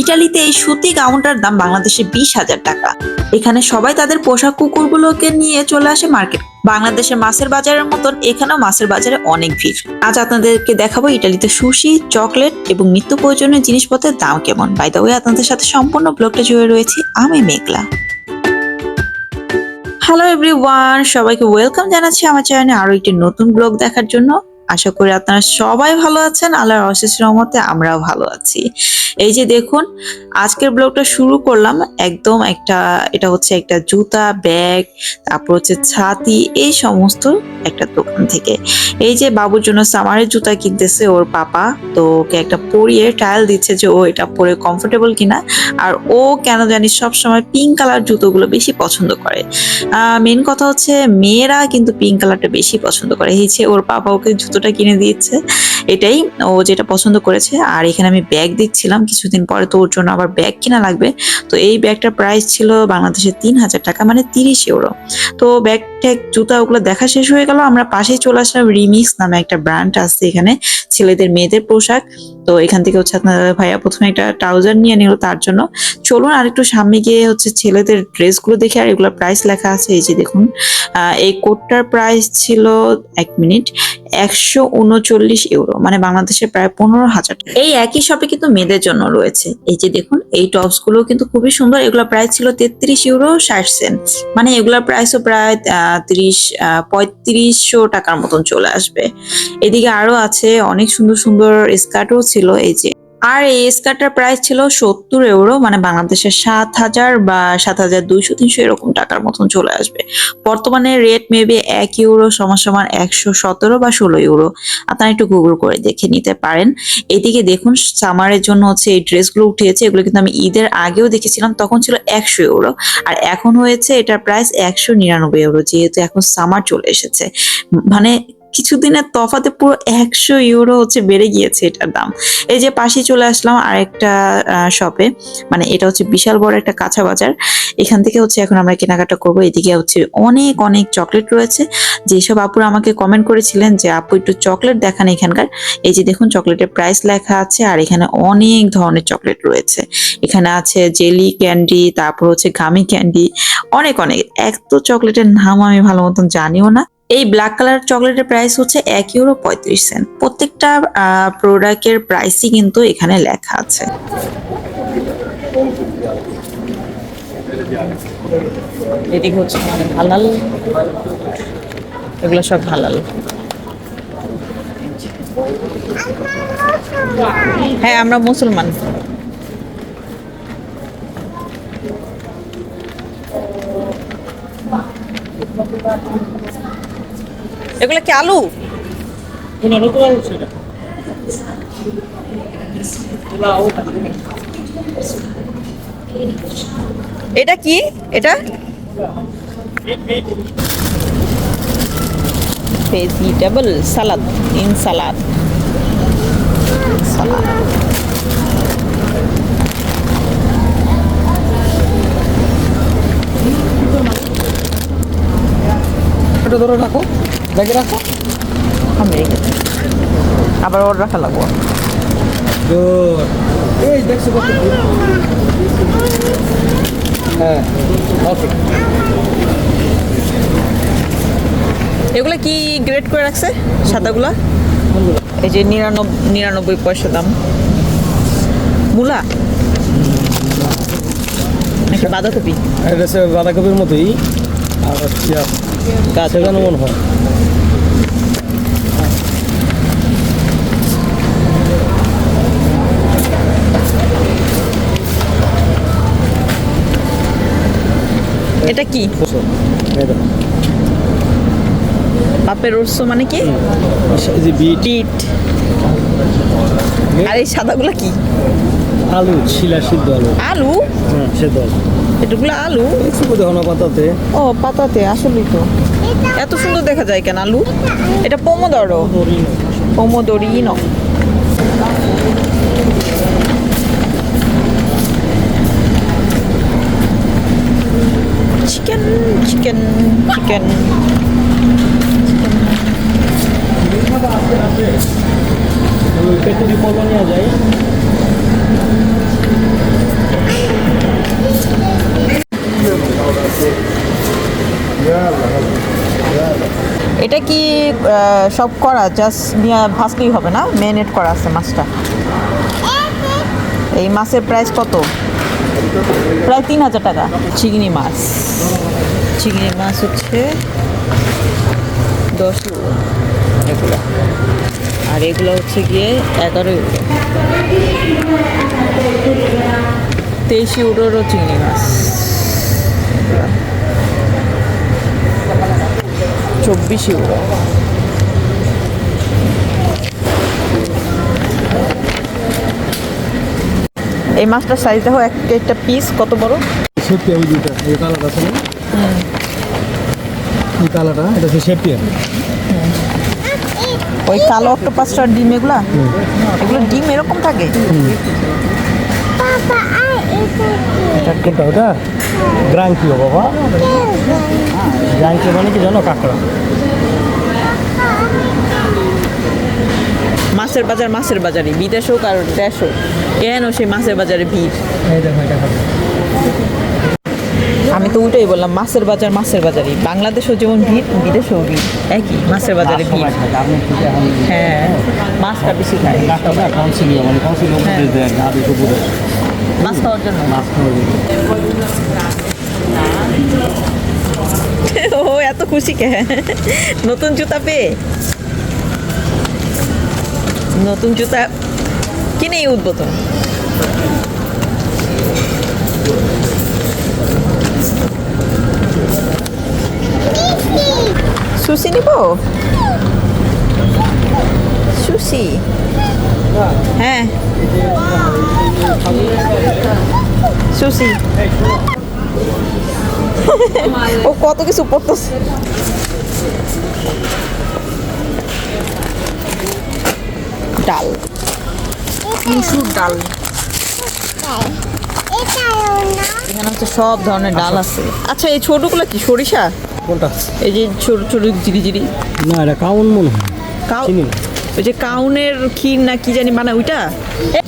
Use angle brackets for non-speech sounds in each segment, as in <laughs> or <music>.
ইটালিতে এই সুতি গাউনটার দাম বাংলাদেশে বিশ হাজার টাকা। এখানে সবাই তাদের পোশাক কুকুরগুলোকে নিয়ে চলে আসে মার্কেট। বাংলাদেশের মাছের বাজারের মতন এখানেও মাছের বাজারে অনেক ভিড়। আজ আপনাদেরকে দেখাবো ইটালিতে সুশি, চকলেট এবং নিত্য প্রয়োজনীয় জিনিসপত্রের দাম কেমন। বাই দ্য ওয়ে আপনাদের সাথে সম্পূর্ণ ব্লগটা জুড়ে রয়েছি, আমি মেঘলা। হ্যালো এভরিওয়ান সবাইকে ওয়েলকাম জানাচ্ছি আমার চ্যানেলে আরও একটি নতুন ব্লগ দেখার জন্য। আশা করি আপনারা সবাই ভালো আছেন, আল্লাহর অশেষ রহমতে আমরাও ভালো আছি। এই যে দেখুন, আজকের ব্লগটা শুরু করলাম একদম একটা, এটা হচ্ছে একটা জুতা, ব্যাগ, তারপর হচ্ছে ছাতি, এই সমস্ত একটা দোকান থেকে। এই যে বাবুর জন্য সামারের জুতা কিনতেছে ওর পাপা, তো ওকে একটা পরিয়ে ট্রায়াল দিচ্ছে যে ও এটা পরে কমফোর্টেবল কিনা। আর ও কেন জানি সব সময় পিঙ্ক কালার জুতোগুলো বেশি পছন্দ করে। মেন কথা হচ্ছে মেয়েরা কিন্তু পিঙ্ক কালারটা বেশি পছন্দ করে। এই যে ওর বাবা ওকে জুতোটা কিনে দিয়েছে। এটাই ও যেটা পছন্দ করেছে। আর এখানে আমি ব্যাগ দেখছিলাম কিছুদিন পরে, তো ওর জন্য আবার ব্যাগ কিনা লাগবে। তো এই ব্যাগটার প্রাইস ছিল বাংলাদেশে তিন হাজার টাকা মানে তিরিশ ইউরো তো ব্যাগ ট্যাগ জুতা ওগুলো দেখা শেষ হয়ে গেল। আমরা পাশেই চলে আসলাম রিমিক্স নামে একটা ব্র্যান্ড আছে এখানে, ছেলেদের মেয়েদের পোশাক। তো এখান থেকে হচ্ছে আপনার ভাইয়া প্রথমে একটা ট্রাউজার নিয়ে নিল তার জন্য। চলুন আর একটু সামনে গিয়ে হচ্ছে ছেলেদের ড্রেসগুলো দেখে, আর এগুলোর প্রাইস লেখা আছে। এই যে দেখুন এই কোটটার প্রাইস ছিল এক মিনিট একশো উনচল্লিশ ইউরো মানে বাংলাদেশের প্রায় পনেরো হাজার। এই একই শপে কিন্তু মেয়েদের জন্য রয়েছে। এই যে দেখুন, এই টপসগুলো কিন্তু খুবই সুন্দর। এগুলো প্রাইস ছিল তেত্রিশ ইউরো ষাট সেন্ট মানে এগুলোর প্রাইসও প্রায় তিরিশ পঁয়ত্রিশশো টাকার মতন চলে আসবে। এদিকে আরও আছে, অনেক সুন্দর সুন্দর স্কার্টও ছিল। এই যে আর এই স্কার্টটার প্রাইস ছিল সত্তর ইউরো মানে বাংলাদেশের সাত হাজার বা সাত হাজার দুইশো, তিনশো এরকম টাকার মতন চলে আসবে। বর্তমানে রেট মেবি এক ইউরো সমান সমান একশো সতেরো বা ষোলো ইউরো আপনারা একটু গুগল করে দেখে নিতে পারেন। এদিকে দেখুন সামারের জন্য হচ্ছে এই ড্রেসগুলো উঠিয়েছে, এগুলো কিন্তু আমি ঈদের আগেও দেখেছিলাম, তখন ছিল একশো ইউরো আর এখন হয়েছে এটার প্রাইস একশো নিরানব্বই ইউরো যেহেতু এখন সামার চলে এসেছে। মানে কিছুদিনের তফাতে পুরো একশো ইউরো হচ্ছে বেড়ে গিয়েছে এটার দাম। এই যে পাশে চলে আসলাম আরেকটা শপে মানে এটা হচ্ছে বিশাল বড় একটা কাঁচা বাজার। এখান থেকে হচ্ছে এখন আমরা কেনাকাটা করব। এদিকে হচ্ছে অনেক অনেক চকলেট রয়েছে। যেসব আপুরা আমাকে কমেন্ট করেছিলেন যে, আপু, একটু চকলেট দেখান এখানকার। এই যে দেখুন চকলেটের প্রাইস লেখা আছে আর এখানে অনেক ধরনের চকলেট রয়েছে। এখানে আছে জেলি ক্যান্ডি তারপর হচ্ছে গামি ক্যান্ডি অনেক অনেক। এক তো চকলেটের নাম আমি ভালো মতন জানিও না। এই ব্ল্যাক কালার চকলেটের প্রাইস হচ্ছে এক ইউরো পঁয়ত্রিশ সেন্ট প্রত্যেকটা প্রোডাক্টের প্রাইসই কিন্তু এখানে লেখা আছে। হচ্ছে হালাল। এগুলো সব হালাল। হ্যাঁ আমরা মুসলমান। এগুলো কি আলু? এটা কি? এটা? ভেজিটেবল সালাদ ইন সালাদ সালাদ এটা ধরে রাখো। ব্যাগে রাখো। আমি আবার ওর রাখা লাগবো। এই দেখছ কত হ্যাঁ এগুলো কি গ্রেড করে রাখছে? সাদাগুলা? এই যে নিরানব্বই নিরানব্বই পয়সা দাম। মূলা? বাঁধাকপি? বাঁধাকপির মতোই। আর হচ্ছে এখানে মনে হয়? এটা কি? বাপের রস্য মানে কি? বিট। আর এই সাদাগুলো কি? আলু শিলা সিদ্ধ আলু। আলু? হ্যাঁ সিদ্ধ আলু। এটুগুলো আলু? দেখো পাতাতে? ও পাতাতে আসলেই তো। এত সুন্দর দেখা যায় কেন আলু? এটা pomodoro pomodorino chicken chicken chicken. নেওয়া যায়। কি সব করা? জাস্ট নিয়ে ভাজলেই হবে না? ম্যারিনেট করা আছে মাছটা। এই মাছের প্রাইস কত? প্রায় তিন হাজার টাকা। চিংড়ি মাছ। চিংড়ি মাছ হচ্ছে দশ এগুলো। আর এগুলো হচ্ছে গিয়ে এগারো ইউরো। তেইশ ইউরোরও চিংড়ি মাছ। চব্বিশ ইউরো। এই মাছটার সাইজ দেখো এক একটা পিস কত বড়? দুইটা এই কালারটা আছে এই কালারটা এটা হচ্ছে ওই কালো অক্টোপাসটার ডিম এগুলা? এগুলো ডিম এরকম থাকে? ওটা? গ্রাঙ্কি বাবা। গ্রাঙ্কি মানে কি জানো? কাঁকড়া। মাছের বাজার মাছের বাজারই। বিদেশ হোক আর দেশ হোক কেন সেই মাছের বাজারে ভিড়? আমি তো উল্টোই বললাম মাছের বাজার মাছের বাজারই। বাংলাদেশও যেমন ভিড় বিদেশেও ভিড়। একই মাছের বাজারে ভিড়। হ্যাঁ মাছটা বেশি খায়। মাছ খাওয়ার জন্য? মাছ খাওয়া যাবে। ও এত খুশি কে? নতুন জুতা পেয়ে? নতুন জুতা কিনেই উদ্বোধন সুশি নিব? সুশি? হ্যাঁ। সুশি ও কত কিছু পড়তেছে। ডাল। মুসুর ডাল। এখানে হচ্ছে সব ধরনের ডাল আছে। আচ্ছা এই ছোটগুলো কি সরিষা? কোনটা? এই যে ছোট ছোট জিরি জিরি। না এটা কাউন মনে হয়। কাউ চিনি না। ওই যে কাউনের ক্ষীর না কি জানি বানায়, ওইটা?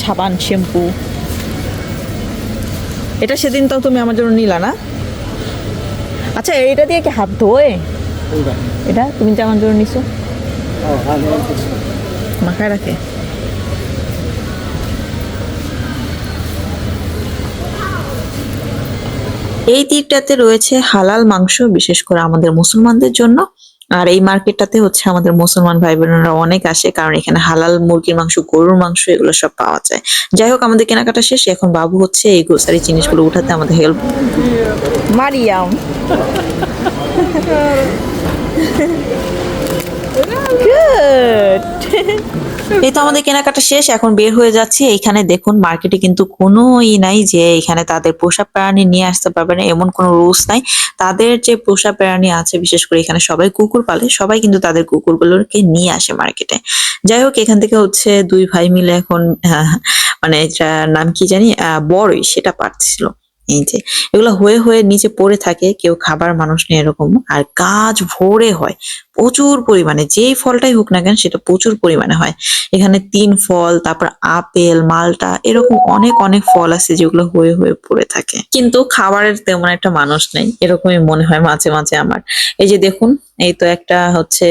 সাবান, শ্যাম্পু। এটা সেদিন তো তুমি আমার জন্য নিলা না? আচ্ছা এইটা দিয়ে কি হাত ধোয়ে? এটা তুমি যে আমার জন্য নিছো? মাখায় রাখে। এই দিকটাতে রয়েছে হালাল মাংস, বিশেষ করে আমাদের মুসলমানদের জন্য। আর এই মার্কেটটাতে হচ্ছে আমাদের মুসলমান ভাই বোনেরা অনেক আসে কারণ এখানে হালাল মুরগির মাংস গরুর মাংস এগুলো সব পাওয়া যায়। যাই হোক আমাদের কেনাকাটা শেষ। এখন বাবু হচ্ছে এই গ্রোসারি জিনিসগুলো উঠাতে আমাদের হেল্প মারিয়াম। <laughs> এই তো আমাদের কেনাকাটা শেষ এখন বের হয়ে যাচ্ছি। এইখানে দেখুন মার্কেটে কিন্তু কোনো ই নাই যে এখানে তাদের পোষা প্রাণী নিয়ে আসতে পারবে না এমন কোনো রুলস নাই। তাদের যে পোষা প্রাণী আছে বিশেষ করে এখানে সবাই কুকুর পালে সবাই কিন্তু তাদের কুকুরগুলোকে নিয়ে আসে মার্কেটে যাই হোক এখান থেকে হচ্ছে দুই ভাই মিলে এখন আহ, মানে নাম কি জানি? বড়ই সেটা পারছিল। এই যে, এগুলো হয়ে হয়ে নিচে পড়ে থাকে, কেউ খাবার মানুষ নেই এরকম, আর গাছ ভরে হয়, প্রচুর পরিমাণে, যেই ফলটাই হোক না কেন সেটা প্রচুর পরিমাণে হয়। এখানে তিন ফল, তারপর আপেল, মালটা, এরকম অনেক অনেক ফল আছে যেগুলো হয়ে হয়ে পড়ে থাকে। কিন্তু খাবারের তেমন একটা মানুষ নেই, এরকমই মনে হয় মাঝে মাঝে আমার। এই যে দেখুন এই তো একটা হচ্ছে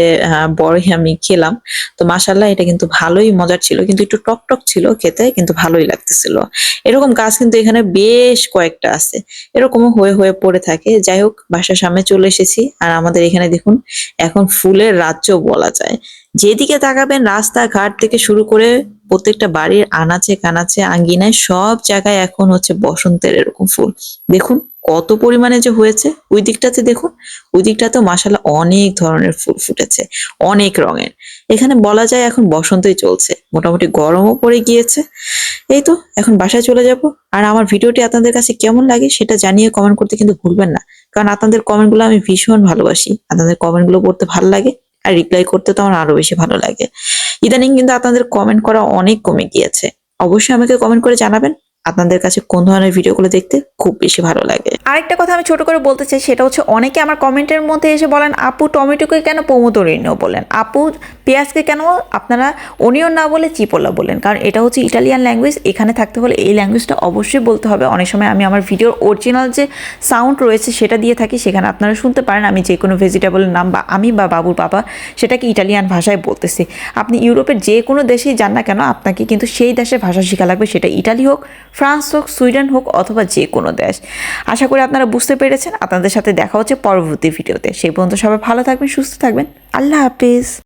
বড়ই আমি খেলাম। তো মাসাল্লাহ এটা কিন্তু ভালোই মজার ছিল। কিন্তু একটু টক টক ছিল খেতে, কিন্তু ভালোই লাগতেছিল। এরকম গাছ কিন্তু এখানে বেশ কয়েকটা আছে। এরকমও হয়ে হয়ে পড়ে থাকে। যাই হোক, বাসার সামনে চলে এসেছি। আর আমাদের এখানে দেখুন, এখন ফুলের রাজ্য বলা যায়। যেদিকে তাকাবেন, রাস্তাঘাট থেকে শুরু করে প্রত্যেকটা বাড়ির আনাচে কানাচে, আঙ্গিনায় সব জায়গায় এখন হচ্ছে বসন্তের এরকম ফুল। দেখুন কত পরিমাণে যে হয়েছে, ওই দিকটাতে দেখুন, ওই দিকটাতে মাসালা অনেক ধরনের ফুল ফুটেছে, অনেক রঙের। এখানে বলা যায় এখন বসন্তই চলছে, মোটামুটি গরমও পড়ে গিয়েছে। এই তো, এখন বাসায় চলে যাব। আর আমার ভিডিওটি আপনাদের কাছে কেমন লাগে সেটা জানিয়ে কমেন্ট করতে কিন্তু ভুলবেন না। কারণ আপনাদের কমেন্টগুলো আমি ভীষণ ভালোবাসি, আপনাদের কমেন্টগুলো পড়তে ভালো লাগে, আর রিপ্লাই করতে তো আমার আরও বেশি ভালো লাগে। ইদানিং কিন্তু আপনাদের কমেন্ট করা অনেক কমে গিয়েছে। অবশ্যই আমাকে কমেন্ট করে জানাবেন, আপনাদের কাছে কোন ধরনের ভিডিওগুলো দেখতে খুব বেশি ভালো লাগে। আরেকটা কথা আমি ছোট করে বলতে চাই, সেটা হচ্ছে অনেকে আমার কমেন্টের মধ্যে এসে বলেন, আপু, টমেটোকে কেন পোমোদরিনো বলেন? আপু, পেঁয়াজকে কেন আপনারা অনিয়ন না বলে চিপোলা বলেন? কারণ এটা হচ্ছে ইটালিয়ান ল্যাঙ্গুয়েজ, এখানে থাকতে হলে এই ল্যাঙ্গুয়েজটা অবশ্যই বলতে হবে। অনেক সময় আমি আমার ভিডিওর অরিজিনাল যে সাউন্ড রয়েছে, সেটা দিয়ে থাকি, সেখানে আপনারা শুনতে পারেন আমি যে কোনো ভেজিটেবলের নাম বা আমি বা বাবুর বাবা সেটাকে ইটালিয়ান ভাষায় বলতেছি। আপনি ইউরোপের যে কোনো দেশেই যান না কেন, আপনাকে কিন্তু সেই দেশের ভাষা শেখা লাগবে। সেটা ইটালি হোক, ফ্রান্স হোক, সুইডেন হোক, অথবা যে কোনো দেশ আশা করি আপনারা বুঝতে পেরেছেন। আপনাদের সাথে দেখা হচ্ছে পরবর্তী ভিডিওতে। সেই পর্যন্ত সবাই ভালো থাকবেন, সুস্থ থাকবেন। আল্লাহ হাফিজ।